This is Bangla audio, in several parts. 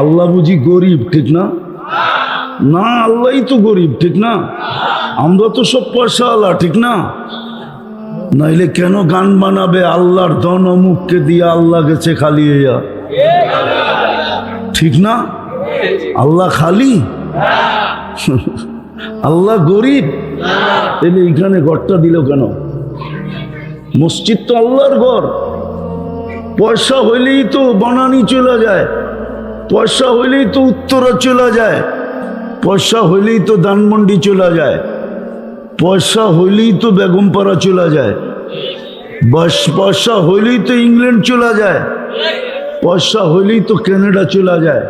আল্লাহ বুঝি গরিব, ঠিক না? না, আল্লাহই তো গরিব, ঠিক না? আমরা তো সব পয়সা পয়সাওয়ালা, ঠিক না? নাইলে কেন গান বানাবে আল্লাহর দন অমুককে দিয়ে আল্লাহ গেছে খালি এয়া ঠিক না? আল্লাহ খালি? আল্লাহ গরিব? তাহলে এইখানে ঘরটা দিল কেন? মসজিদ তো আল্লাহর ঘর। পয়সা হইলেই তো বনানি চলে যায়। পয়সা হইলেই তো উত্তরা চলে যায়, পয়সা হইলেই তো ধানমন্ডি চলে যায়, পয়সা হইলেই তো বেগমপাড়া চলে যায়, বাস, পয়সা হইলেই তো ইংল্যান্ড চলে যায়, পয়সা হইলেই তো কানাডা চলে যায়,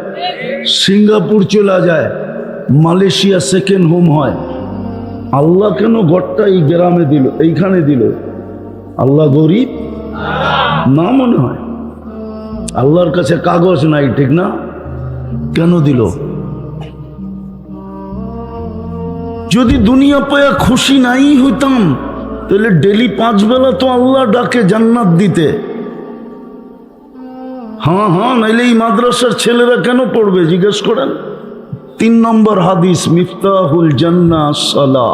সিঙ্গাপুর চলে যায়, মালয়েশিয়া সেকেন্ড হোম হয়। আল্লাহ কেন ঘরটা এই গ্রামে দিল, এইখানে দিল? আল্লাহ গরিব? না মনে হয়। আল্লাহর কাছে কাগজ নাই, ঠিক না? কেন দিল? যদি দুনিয়া পায়া খুশি নাই হইতাম, তাহলে ডেলি পাঁচ বেলা তো আল্লাহ ডাকে জান্নাত দিতে। হ্যাঁ হ্যাঁ নাইলে এই মাদ্রাসার ছেলেরা কেন পড়বে, জিজ্ঞেস করেন? তিন নম্বর হাদিস, মিফতাহুল জান্না সালা,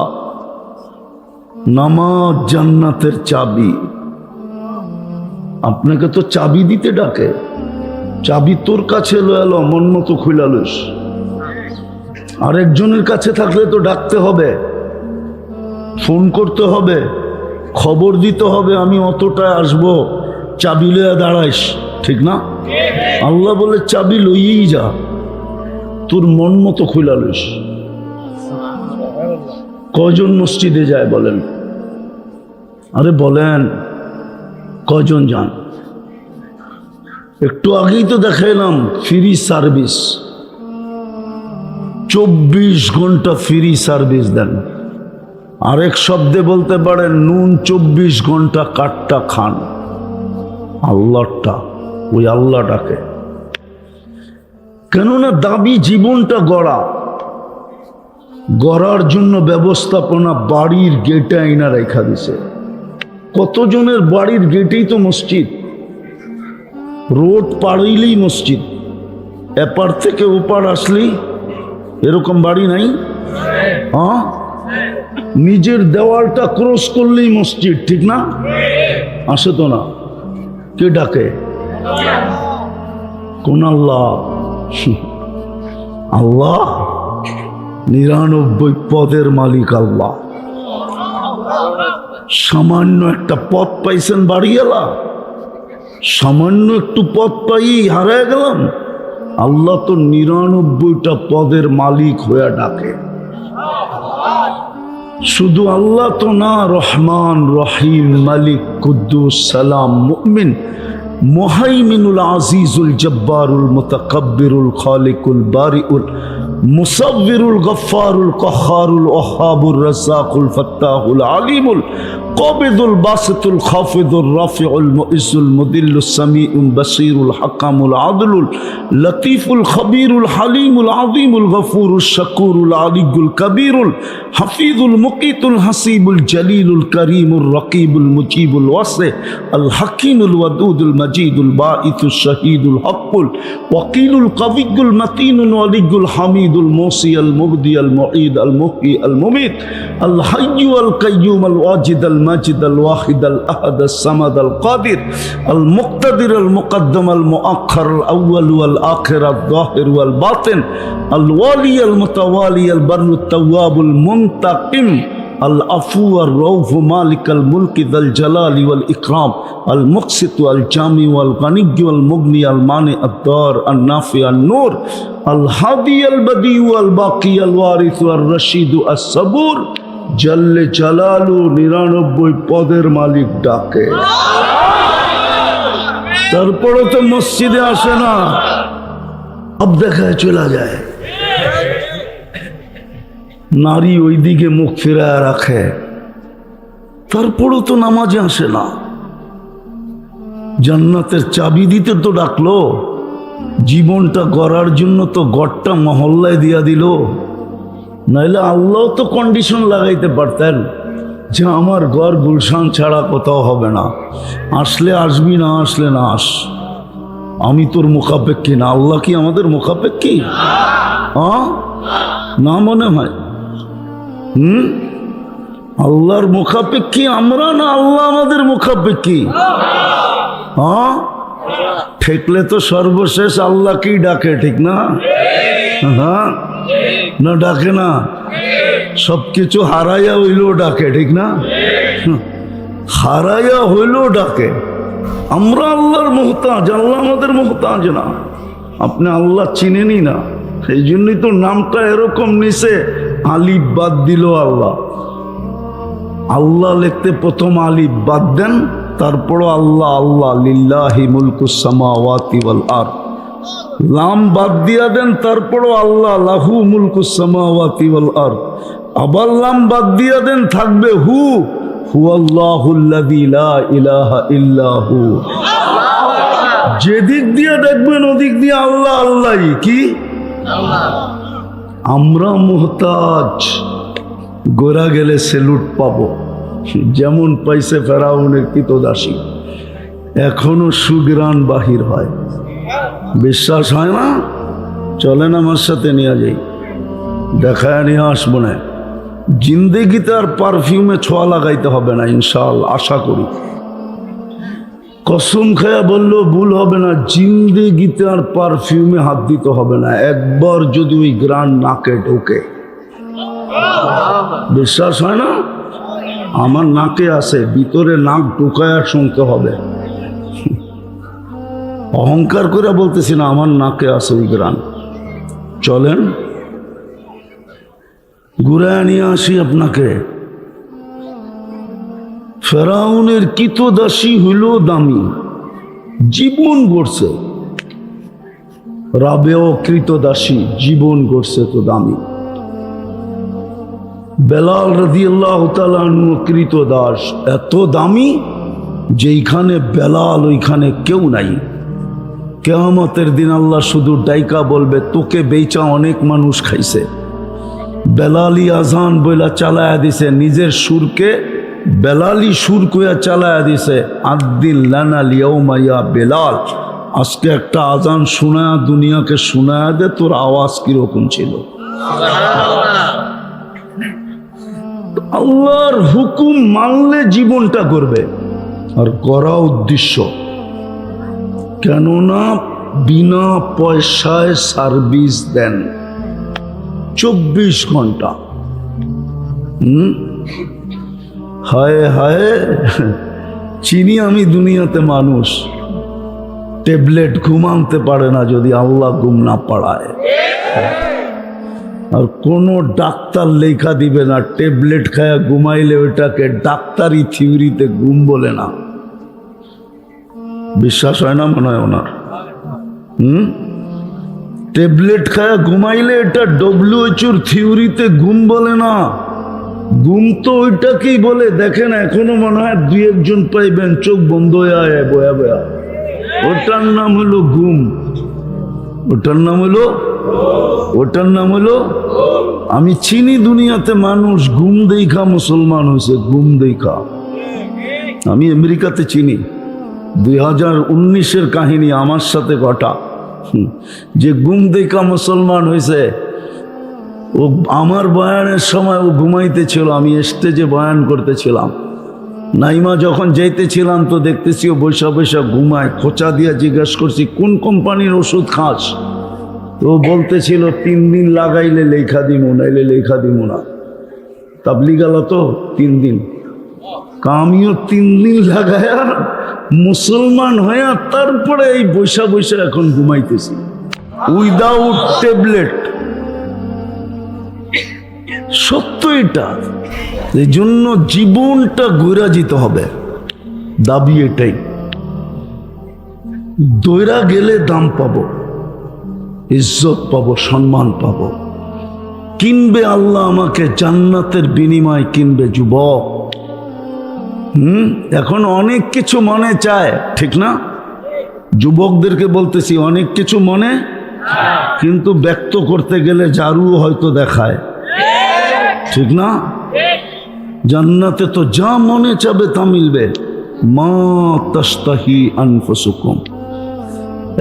নামাজ জান্নাতের চাবি। আপনাকে তো চাবি দিতে ডাকে। চাবি তোর কাছে এলো মন মতো খুলালুস আরেকজনের কাছে থাকলে তো ডাকতে হবে। ফোন করতে হবে। খবর দিতে হবে, আমি অতটায় আসব। চাবি লইয়া দাঁড়াইস, ঠিক না? আল্লাহ বলে চাবি লইয়েই যা। তোর মন মতো খুলালুস কজন মসজিদে যায় বলেন? আরে বলেন কজন যান? একটু আগেই তো দেখাইলাম ফ্রি সার্ভিস চব্বিশ ঘণ্টা ফ্রি সার্ভিস দেন। আরেক শব্দে বলতে পারেন, নুন চব্বিশ ঘণ্টা কাঠটা খান। আল্লাহটা, ওই আল্লাহটাকে। কেননা দাবি জীবনটা গড়া। গড়ার জন্য ব্যবস্থাপনা বাড়ির গেটে আইনা রেখা দিছে। কতজনের বাড়ির গেটেই তো মসজিদ? রোড পাড়ইলেই মসজিদ। এপার থেকে ওপার আসলেই এরকম বাড়ি নাই। হ্যাঁ? নিজের দেওয়ালটা ক্রস করলেই মসজিদ, ঠিক না? আসে তো না। কে ডাকে? কোন আল্লাহ? আল্লাহ নিরানব্বই পদের মালিক আল্লাহ। সামান্য একটা পথ পাইছেন বাড়িওয়ালা সামান্য একটু পথ পাই হারায় গেলাম। আল্লাহ তো নিরানব্বইটা পদের মালিক হয়ে ডাকে। শুধু আল্লাহ তো না, রহমান, রহিম, মালিক, কুদ্দুস, সালাম, মুমিন, মোহাইমিনুল আজিজুল জব্বারুল মুতাকাব্বিরুল খালিকুল বারিউল মুসাব্বিরুল গফফারুল কহারুল ওহাবুর রাসাকুল ফাত্তাহুল আলিমুল القابض الباسط الخافض الرافع المؤس المدل السميع البصير الحكم العدل اللطيف الخبير الحليم العظيم الغفور الشكور العلي الكبير الحفيظ المقيت الحسيب الجليل الكريم الرقيب المجيب الواسع الحكيم الودود المجيد الباعث الشهيد الحق الوقيل القوي المتين الولي الحميد الموصي المبدي المعيد المحيي المميت الحي القيوم الواجد المجيد المجد الواحد الأحد الصمد القادر المقتدر المقدم المؤخر الأول والآخر الظاهر والباطن الوالي المتوالي البر التواب المنتقم العفو الروف مالك الملك ذا الجلال والإكرام المقسط والجامع والغني والمغني المانع الدار النافع النور الهادي البديع الباقي الوارث الرشيد الصبور জল্লে জালালু নিরানব্বই পদের মালিক ডাকে। তারপরে তো মসজিদে আসে না। সব দেখায় চলে যায়। নারী ওইদিকে মুখ ফেরায় রাখে। তারপরও তো নামাজে আসে না। জান্নাতের চাবি দিতে তো ডাকলো। জীবনটা গড়ার জন্য তো গড়টা মহল্লায় দিয়া দিল। নাইলে আল্লাহ তো কন্ডিশন লাগাইতে পারতেন যে আমার ঘর গুলশান ছাড়া কোথাও হবে না। আসলে আসবি না, আসলে না আস। আমি তোর মুখাপেক্ষী না। আল্লাহ কি আমাদের মুখাপেক্ষী? না মনে হয়। হুম? আল্লাহর মুখাপেক্ষী আমরা না আল্লাহ আমাদের মুখাপেক্ষী? হ্যাঁ ঠেকলে তো সর্বশেষ আল্লাহকেই ডাকে, ঠিক না? হ্যাঁ। না, ডাকে না। সব কিছু হারাইয়া হইলেও ডাকে, ঠিক না। হারাইয়া হইলেও ডাকে। আমরা আল্লাহর মোহতাজ, আল্লাহ আমাদের মোহতাজ না। আপনি আল্লাহ চিনেনি না। সেই জন্যই তো নামটা এরকম নিছে, আলিফ বাদ দিল আল্লাহ। আল্লাহ লিখতে প্রথম আলিফ বাদ দেন, তারপরও আল্লাহ আল্লাহ লিল্লাহি মুলকুসামাওয়াতি ওয়াল আর লাম বাদ দিয়া দেন, তারপরও আল্লাহ লাহু মুলকুসামাওয়াতি ওয়াল আর আবার লাম বাদ দিয়া দেন, থাকবে হু। হুয়াল্লাহুল্লাযী লা ইলাহা ইল্লাহু যেদিক দিয়ে দেখবেন, ওদিক দিয়ে আল্লাহ, আল্লাহই। কি? আমরা মোহতাজ। গোরা গেলে সেলুট পাবো। যেমন পাইছে ফেরাউনের কৃতদাসী এখনও সুগ্রাণ বাহির হয়। বিশ্বাস হয় না? চলেন আমার সাথে নিয়ে যাই। দেখায় নিয়ে আসব না। জিন্দেগিতে আর পারফিউমে ছোঁয়া লাগাইতে হবে না ইনশাল আশা করি। কসম খায়া বলল ভুল হবে না, জিন্দেগিতে আর পারফিউমে হাত দিতে হবে না। একবার যদি ওই গ্রান নাকে ঢোকে। বিশ্বাস হয় না? আমার নাকে আছে ভিতরে নাক ঢুকায়া শুনতে হবে। অহংকার করে বলতেছি না, আমার নাকে আছে ওই গ্রান চলেন, ঘুরায় নিয়ে আসি আপনাকে। ফেরাউনের কিতদাসী হইল দামি, জীবন গড়ছে। রাবেও কৃতদাসী, জীবন গড়ছে তো দামি। বেলাল রদিয়াল্লাহ তালু কৃতদাস, এত দামি যেইখানে বেলাল, ওইখানে কেউ নাই। কেয়ামতের দিন আল্লাহ শুধু ডাইকা বলবে, তোকে বেচা অনেক মানুষ খাইছে। বেলালি আজান বইলা চালায়া দিছে, নিজের সুরকে বেলালি সুর কইয়া চালায়া দিছে আদিন লানা লিয়াউমাইয়া বেলাল। আজকে একটা আজান শোনায়া, দুনিয়াকে শোনায়া দে, তোর আওয়াজ কীরকম ছিল? আল্লাহর হুকুম মানলে জীবনটা করবে আর করা উদ্দেশ্য কেননা বিনা পয়সায় সার্ভিস দেন। চব্বিশ ঘণ্টা। হায় হায়। চিনি আমি দুনিয়াতে মানুষ। ট্যাবলেট ঘুম আনতে পারে না যদি আল্লাহ ঘুম না পাড়ায়। আর কোনো ডাক্তার লেখা দিবে না, ট্যাবলেট খায়া ঘুমাইলে ওইটাকে ডাক্তারি থিওরিতে ঘুম বলে না। বিশ্বাস হয় না, মনে হয় ওনার। হুম? ট্যাবলেট খায়া ঘুমাইলে এটা ডব্লিউএচওর থিওরিতে ঘুম বলে না। ঘুম তো ওইটাকেই বলে। দেখেন, এখনও মনে হয় দুই একজন পাইবেন, চোখ বন্ধ হয়ে আয় বয়া বয়া। ওটার নাম হলো ঘুম। ওটার নাম হলো ওটার নাম হলো আমি চিনি দুনিয়াতে মানুষ, ঘুম দেখা মুসলমান হয়েছে, ঘুম দেখা। আমি আমেরিকাতে চিনি। দুই হাজার উনিশের কাহিনী আমার সাথে হুম, যে গুম দেখা মুসলমান হয়েছে ও আমার বয়ানের সময় ও ঘুমাইতেছিল আমি স্টেজে বয়ান করতেছিলাম। নাইমা যখন যাইতেছিলাম তো দেখতেছি ও বৈশা বৈশা ঘুমায় খোঁচা দিয়া জিজ্ঞাসা করছি কোন কোম্পানির ওষুধ খাস? তো বলতেছিল তিন দিন লাগাইলে লেখা দিমু নাইলে লেখা দিমু না। তাবলি গেল তো তিন দিন। কামিও তিন দিন লাগায়া মুসলমান হয়ে তারপরে এই বৈশা বৈশা এখন ঘুমাইতেছি। উইদাউট ট্যাবলেট সত্য এটা। এই জন্য জীবনটা ঘুরা যেতে হবে। দাবি এটাই। দৈরা গেলে দাম পাবো। ইজ্জত পাব, সম্মান পাবো। কিনবে আল্লাহ আমাকে, জান্নাতের বিনিময় কিনবে যুবক। হুম, এখন অনেক কিছু মনে চায়, ঠিক না? যুবকদেরকে বলতেছি, অনেক কিছু মনে কিন্তু ব্যক্ত করতে গেলে জারু হয়তো দেখায়, ঠিক না? জান্নাতে তো যা মনে চাবে তা মিলবে। মা তস্তাহি আনফসুকুম।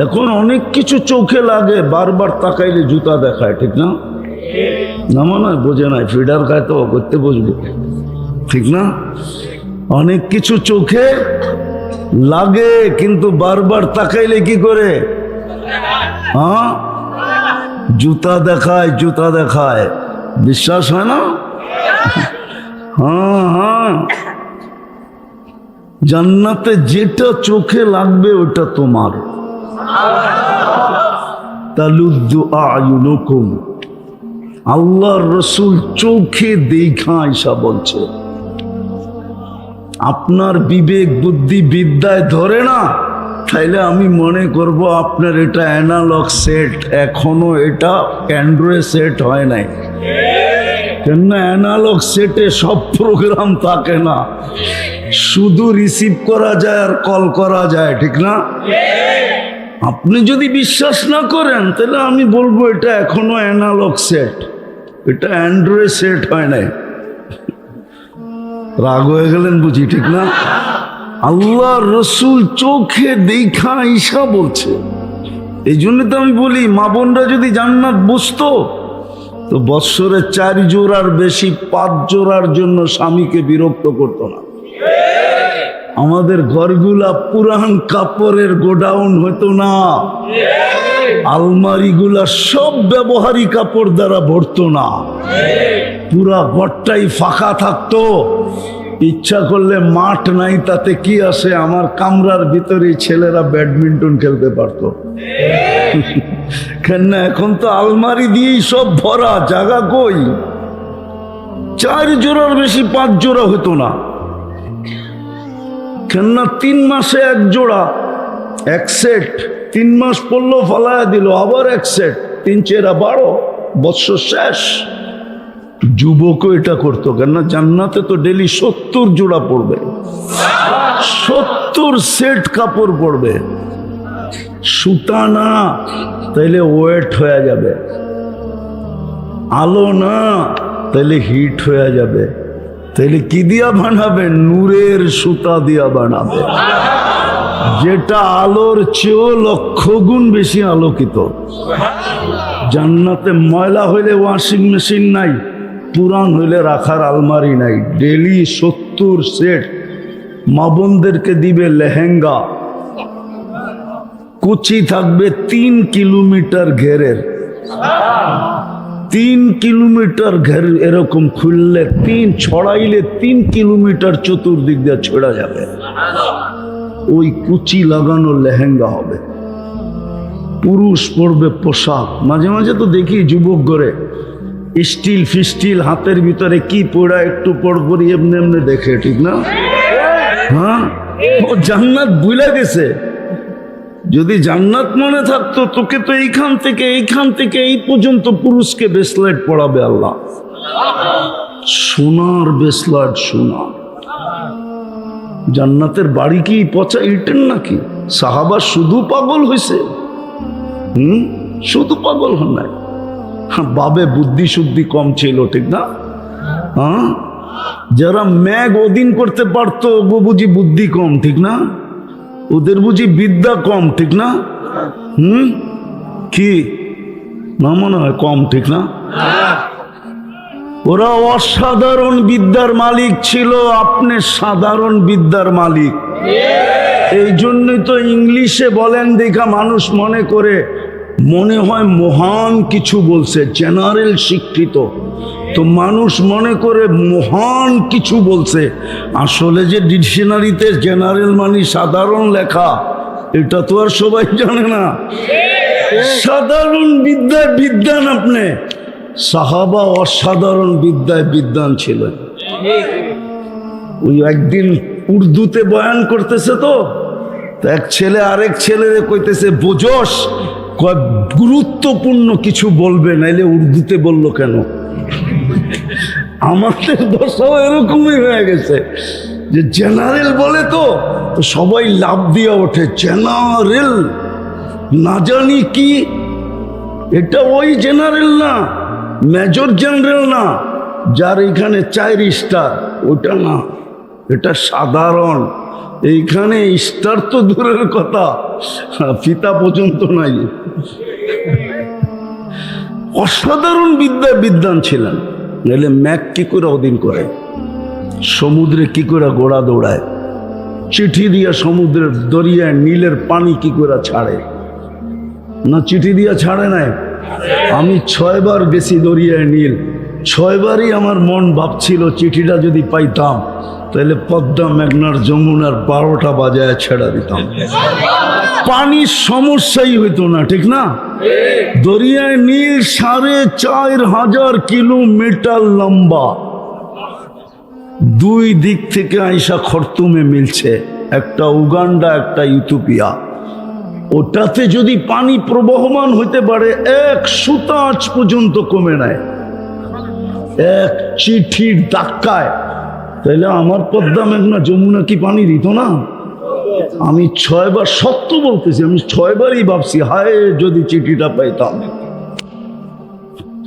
এখন অনেক কিছু চোখে লাগে, বারবার তাকাইলে জুতা দেখায়, ঠিক না? না মনে হয় বোঝে নাই, ফিডার খায় তো, করতে বসবো, ঠিক না? অনেক কিছু চোখে লাগে, কিন্তু বারবার তাকাইলে কি করে? হ্যাঁ? জুতা দেখায় জুতা দেখায়। বিশ্বাস হয় না? হ্যাঁ হ্যাঁ। জান্নাতে যেটা চোখে লাগবে ওটা তোমার। তালুদ্দু আল্লাহর রসুল চোখে দেখা আইসা বলছে। আপনার বিবেক বুদ্ধি বিদ্যায় ধরে না, তাইলে আমি মনে করব আপনার এটা অ্যানালগ সেট এখনও এটা অ্যান্ড্রয়েড সেট হয় নাই। কেননা অ্যানালগ সেটে সব প্রোগ্রাম থাকে না। শুধু রিসিভ করা যায় আর কল করা যায়, ঠিক না? আপনি যদি বিশ্বাস না করেন, তাহলে আমি বলব এটা এখনও অ্যানালগ সেট এটা অ্যান্ড্রয়েড সেট হয় নাই। রাগ হয়ে গেলেন বুঝি, ঠিক না? আল্লাহ রসুল চোখে দেখা ঈশা বলছে। এই জন্য তো আমি বলি, মা বোনরা যদি জান্নাত বুঝতো, তো বৎসরে চার জোড়ার বেশি, পাঁচ জোড়ার জন্য স্বামীকে বিরক্ত করতো না। আমাদের ঘরগুলা পুরান কাপড়ের গোডাউন হতো না। আলমারিগুলা সব ব্যবহারী কাপড় দ্বারা ভরতো না। পুরা ঘরটাই ফাঁকা থাকতো। ইচ্ছা করলে মাঠ নাই, তাতে কি আসে? আমার কামরার ভিতরে ছেলেরা ব্যাডমিন্টন খেলতে পারতো। কেননা এখন তো আলমারি দিয়েই সব ভরা, জায়গা কই? চার জোড়ার বেশি পাঁচ জোড়া হতো না। কেননা তিন মাসে এক জোড়া, এক সেট। তিন মাস পড়ল, ফালায়া দিল, আবার এক সেট তিন চেরা বারো, বৎসর শেষ। যুবকও এটা করতো, কেননা জান্নাতে তো ডেলি সত্তর জোড়া পড়বে। সত্তর সেট কাপড় পড়বে। সুতা না, তাইলে ওয়েট হয়ে যাবে। আলো না, তাইলে হিট হয়ে যাবে। তাইলে কি দিয়া বানাবে? নূরের সুতা দিয়া বানাবে। যেটা আলোর চেয়েও লক্ষ গুণ বেশি আলোকিত। জান্নাতে ময়লা হইলে ওয়াশিং মেশিন নাই পুরান হইলে রাখার আলমারি নাই। ডেলি সত্তর সেট মা বোনদেরকে দিবে লেহেঙ্গা। কুচি থাকবে তিন কিলোমিটার ঘেরের। তিন কিলোমিটার ঘের এরকম খুললে, তিন ছড়াইলে তিন কিলোমিটার চতুর্দিক দিয়ে ছেড়া যাবে। ওই কুচি লাগানো লেহেঙ্গা হবে। পুরুষ পরবে পোশাক। মাঝে মাঝে তো দেখি যুবক করে স্টিল ফিস্টিল হাতের ভিতরে কি পড়া একটু পর পরই এমনি এমনি দেখে, ঠিক না? হ্যাঁ? ও জান্নাত বুইলা গেছে। যদি জান্নাত মনে থাকতো, তোকে তো এইখান থেকে এইখান থেকে এই পর্যন্ত পুরুষকে বেসলাইট পড়াবে আল্লাহ। সোনার বেসলাইট সোনা। জান্নাতের বাড়ি কি পচা ইটেন নাকি? সাহাবা শুধু পাগল হয়েছে হুম? শুধু পাগল হন নাই। বাবে বুদ্ধি শুদ্ধি কম ছিল, ঠিক না? হ্যাঁ যারা ম্যাগ ওদিন করতে পারতো ও বুঝি বুদ্ধি কম, ঠিক না? ওদের বুঝি বিদ্যা কম, ঠিক না? হুম? কি? না মনে হয় কম, ঠিক না? ওরা অসাধারণ বিদ্যার মালিক ছিল, আপনি সাধারণ বিদ্যার মালিক। এই জন্যই তো ইংলিশে বলেন দেখা মানুষ মনে করে, মনে হয় মহান কিছু বলছে, জেনারেল শিক্ষিত। তো মানুষ মনে করে মহান কিছু বলছে। আসলে যে ডিকশনারিতে জেনারেল মানে সাধারণ লেখা, এটা তো আর সবাই জানে না। সাধারণ বিদ্যা বিদ্যান আপনি। সাহাবা অসাধারণ বিদ্যায় বিদ্যান ছিলেন ওই একদিন উর্দুতে বয়ান করতেছে তো এক ছেলে আরেক ছেলেরে কইতেছে, বোঝস গুরুত্বপূর্ণ কিছু বলবে, নাইলে উর্দুতে বলল কেন? আমাদের দশাও এরকমই হয়ে গেছে, যে জেনারেল বলে তো তো সবাই লাভ দিয়ে ওঠে, জেনারেল, না জানি কি, এটা ওই জেনারেল না। মেজর জেনারেল না, যার এখানে চার স্টার, ওটা না, এটা সাধারণ। এইখানে স্টার তো দূরের কথা ফিতা পর্যন্ত নাই। অসাধারণ বিদ্যা বিদ্যান ছিলেন, নাহলে ম্যাক কি করে ওদিন করে? সমুদ্রে কি করে গোড়া দৌড়ায়? চিঠি দিয়া সমুদ্রের দরিয়ায় নীলের পানি কি করে ছাড়ে? না চিঠি দিয়া ছাড়ে নাই? আমি ছয়বার বেশি দরিয়ায় নীল। ছয়বারই আমার মন ভাবছিল চিঠিটা যদি পাইতাম, তাহলে পদ্মা মেঘনার যমুনার বারোটা বাজায় ছেড়া দিতাম। পানির সমস্যাই হইতো না, ঠিক না? দরিয়ায় নীল সাড়ে চার হাজার কিলোমিটার লম্বা। দুই দিক থেকে আইসা খরতুমে মিলছে, একটা উগান্ডা, একটা ইথোপিয়া ওটাতে যদি পানি প্রবহমান হইতে পারে, এক সুতা আজ পর্যন্ত কমে নেয়। এক চিঠির ধাক্কায়। তাহলে আমার পদ্মা মেঘনা যমুনা কি পানি দিত না? আমি ছয়বার সত্য বলতেছি, আমি ছয়বারই ভাবছি, হায় যদি চিঠিটা পাইতাম।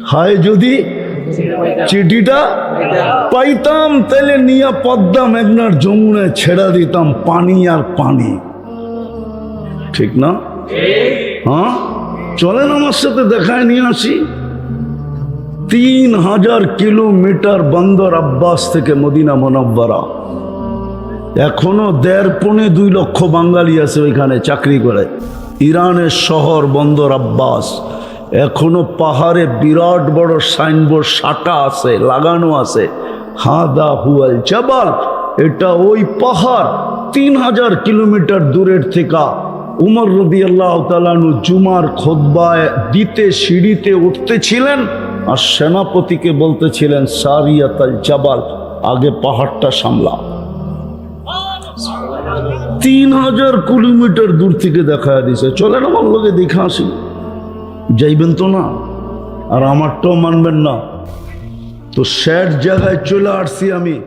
হায় যদি চিঠিটা পাইতাম তাহলে নিয়া পদ্মা মেঘনার যমুনায় ছেড়া দিতাম, পানি আর পানি। ঠিক না? হ্যাঁ? চলেন আমার সাথে দেখায় নিয়ে আসি। তিন হাজার কিলোমিটার বন্দর আব্বাস থেকে মদিনা মনব্বরা। এখনও দেড় পনে দুই লক্ষ বাঙালি আছে ওইখানে চাকরি করে। ইরানের শহর বন্দর আব্বাস। এখনও পাহাড়ে বিরাট বড় সাইনবোর্ড সাটা আছে, লাগানো আছে। হাদা হুয়াল জাবাল। এটা ওই পাহাড় তিন হাজার কিলোমিটার দূরের থেকে উমর রবি আল্লাহ তালানু জুমার খোদ্বায় দিতে সিঁড়িতে উঠতেছিলেন আর সেনাপতিকে বলতেছিলেন, সারিয়াতাল জাবাল, আগে পাহাড়টা সামলা তিন হাজার কিলোমিটার দূর থেকে দেখা দিছে। চলেন আমার লোকে দেখে আসি। যাইবেন তো না? আর আমারটাও মানবেন না। তো স্যার জায়গায় চলে আসছি আমি।